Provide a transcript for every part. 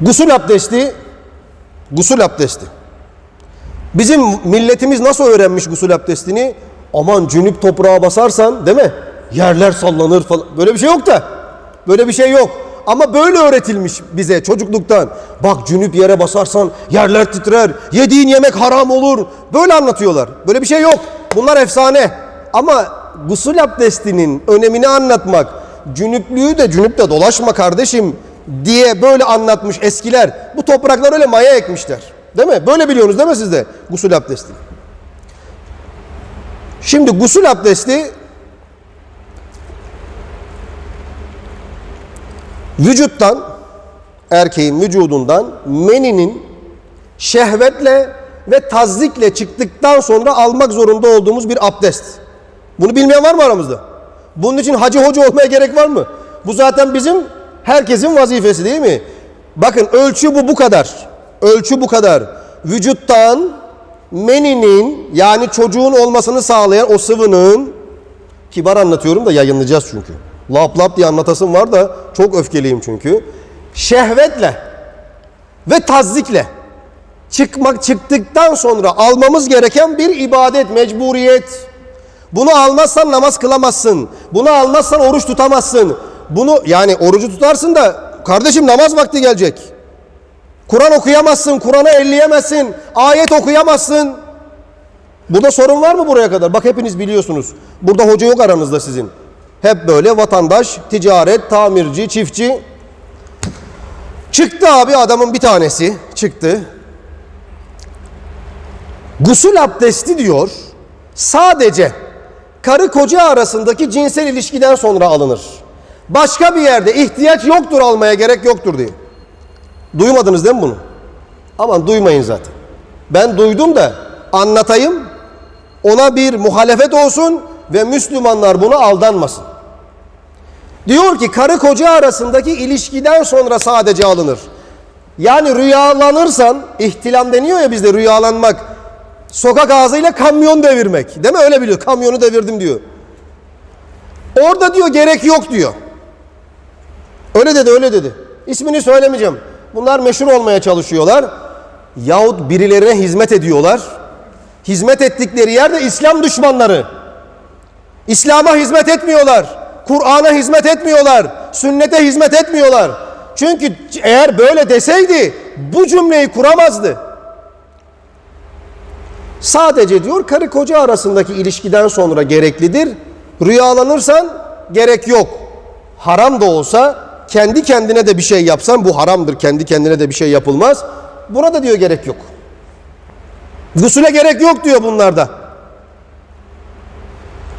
Gusül abdesti, gusül abdesti. Bizim milletimiz nasıl öğrenmiş gusül abdestini? Aman cünüp toprağa basarsan değil mi? Yerler sallanır falan. Böyle bir şey yok da. Böyle bir şey yok. Ama böyle öğretilmiş bize çocukluktan. Bak cünüp yere basarsan yerler titrer. Yediğin yemek haram olur. Böyle anlatıyorlar. Böyle bir şey yok. Bunlar efsane. Ama gusül abdestinin önemini anlatmak, cünüplüğü de cünüpte dolaşma kardeşim diye böyle anlatmış eskiler. Bu topraklar öyle maya ekmişler. Değil mi? Böyle biliyorsunuz değil mi siz de gusül abdesti? Şimdi gusül abdesti vücuttan erkeğin vücudundan meninin şehvetle ve tazdikle çıktıktan sonra almak zorunda olduğumuz bir abdest. Bunu bilmeyen var mı aramızda? Bunun için hacı hoca olmaya gerek var mı? Bu zaten bizim herkesin vazifesi değil mi? Bakın ölçü bu bu kadar. Ölçü bu kadar. Vücuttan meninin yani çocuğun olmasını sağlayan o sıvının kibar anlatıyorum da yayınlayacağız çünkü. Lap lap diye anlatasım var da çok öfkeliyim çünkü. Şehvetle ve tazdikle çıkmak çıktıktan sonra almamız gereken bir ibadet, mecburiyet. Bunu almazsan namaz kılamazsın. Bunu almazsan oruç tutamazsın. Bunu yani orucu tutarsın da kardeşim namaz vakti gelecek. Kur'an okuyamazsın, Kur'an'ı elleyemezsin, ayet okuyamazsın. Burada sorun var mı buraya kadar? Bak hepiniz biliyorsunuz. Burada hoca yok aranızda sizin. Hep böyle vatandaş, ticaret, tamirci, çiftçi. Çıktı abi adamın bir tanesi çıktı. Gusül abdesti diyor sadece karı koca arasındaki cinsel ilişkiden sonra alınır. Başka bir yerde ihtiyaç yoktur almaya gerek yoktur diye. Duymadınız değil mi bunu? Aman duymayın zaten. Ben duydum da anlatayım. Ona bir muhalefet olsun ve Müslümanlar buna aldanmasın. Diyor ki karı koca arasındaki ilişkiden sonra sadece alınır. Yani rüyalanırsan, ihtilam deniyor ya bizde rüyalanmak. Sokak ağzıyla kamyon devirmek. Değil mi? Öyle biliyor. Kamyonu devirdim diyor. Orada diyor gerek yok diyor. Öyle dedi, öyle dedi. İsmini söylemeyeceğim. Bunlar meşhur olmaya çalışıyorlar. Yahut birilerine hizmet ediyorlar. Hizmet ettikleri yerde İslam düşmanları. İslam'a hizmet etmiyorlar. Kur'an'a hizmet etmiyorlar. Sünnete hizmet etmiyorlar. Çünkü eğer böyle deseydi bu cümleyi kuramazdı. Sadece diyor karı koca arasındaki ilişkiden sonra gereklidir. Rüyalanırsan gerek yok. Haram da olsa kendi kendine de bir şey yapsan bu haramdır. Kendi kendine de bir şey yapılmaz. Buna da diyor gerek yok. Gusüle gerek yok diyor bunlarda.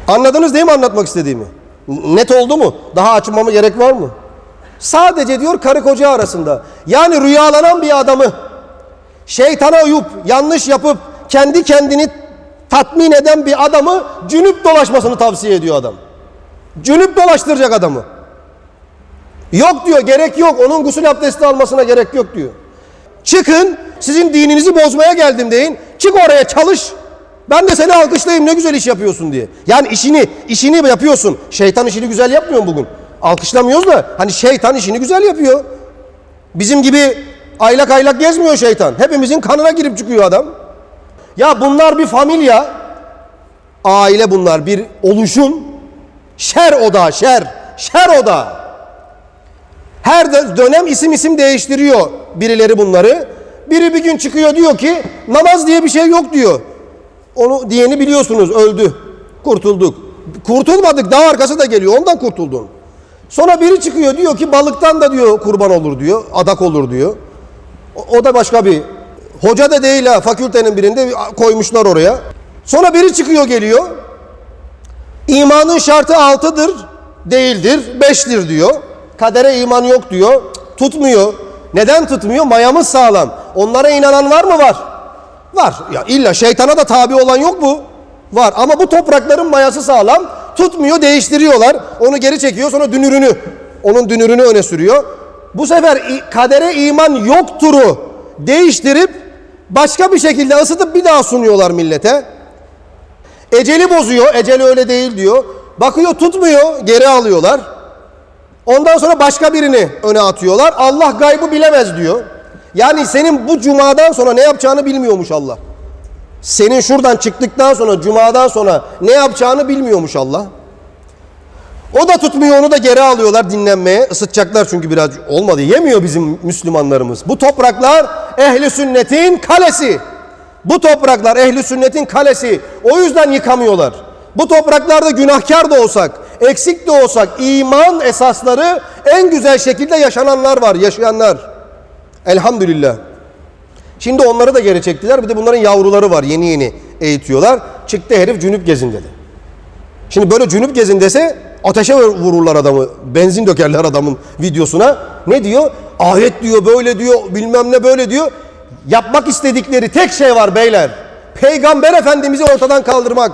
Anladınız değil mi anlatmak istediğimi? Net oldu mu? Daha açmama gerek var mı? Sadece diyor karı koca arasında. Yani rüyalanan bir adamı şeytana uyup yanlış yapıp kendi kendini tatmin eden bir adamı cünüp dolaşmasını tavsiye ediyor adam. Cünüp dolaştıracak adamı. Yok diyor gerek yok onun gusül abdesti almasına gerek yok diyor. Çıkın sizin dininizi bozmaya geldim deyin. Çık oraya çalış. Ben de seni alkışlayayım ne güzel iş yapıyorsun diye. Yani işini işini yapıyorsun. Şeytan işini güzel yapmıyor mu bugün? Alkışlamıyoruz da hani şeytan işini güzel yapıyor. Bizim gibi aylak aylak gezmiyor şeytan. Hepimizin kanına girip çıkıyor adam. Ya bunlar bir familya. Aile bunlar bir oluşum. Şer oda şer. Şer oda. Her dönem isim isim değiştiriyor birileri bunları. Biri bir gün çıkıyor diyor ki namaz diye bir şey yok diyor. Onu diyeni biliyorsunuz öldü. Kurtulduk. Kurtulmadık daha arkası da geliyor ondan kurtuldun. Sonra biri çıkıyor diyor ki balıktan da diyor kurban olur diyor. Adak olur diyor. O, o da başka bir hoca da değil ha fakültenin birinde koymuşlar oraya. Sonra biri çıkıyor geliyor. İmanın şartı altıdır, değildir, beştir diyor. Kadere iman yok diyor. Tutmuyor. Neden tutmuyor? Mayamız sağlam. Onlara inanan var mı? Var. Var. Ya illa şeytana da tabi olan yok mu? Var. Ama bu toprakların mayası sağlam. Tutmuyor, değiştiriyorlar. Onu geri çekiyor, sonra dünürünü, onun dünürünü öne sürüyor. Bu sefer kadere iman yokturu değiştirip başka bir şekilde ısıtıp bir daha sunuyorlar millete. Eceli bozuyor. Eceli öyle değil diyor. Bakıyor tutmuyor. Geri alıyorlar. Ondan sonra başka birini öne atıyorlar. Allah gaybı bilemez diyor. Yani senin bu cumadan sonra ne yapacağını bilmiyormuş Allah. Senin şuradan çıktıktan sonra cumadan sonra ne yapacağını bilmiyormuş Allah. O da tutmuyor onu da geri alıyorlar dinlenmeye. Isıtacaklar çünkü biraz olmadı. Yemiyor bizim Müslümanlarımız. Bu topraklar ehli sünnetin kalesi. Bu topraklar ehli sünnetin kalesi. O yüzden yıkamıyorlar. Bu topraklarda günahkar da olsak, eksik de olsak iman esasları en güzel şekilde yaşananlar var, yaşayanlar. Elhamdülillah. Şimdi onları da geri çektiler. Bir de bunların yavruları var. Yeni yeni eğitiyorlar. Çıktı herif cünüp gezin dedi. Şimdi böyle cünüp gezin dese ateşe vururlar adamı. Benzin dökerler adamın videosuna. Ne diyor? Ayet diyor, böyle diyor, bilmem ne böyle diyor. Yapmak istedikleri tek şey var beyler. Peygamber Efendimiz'i ortadan kaldırmak.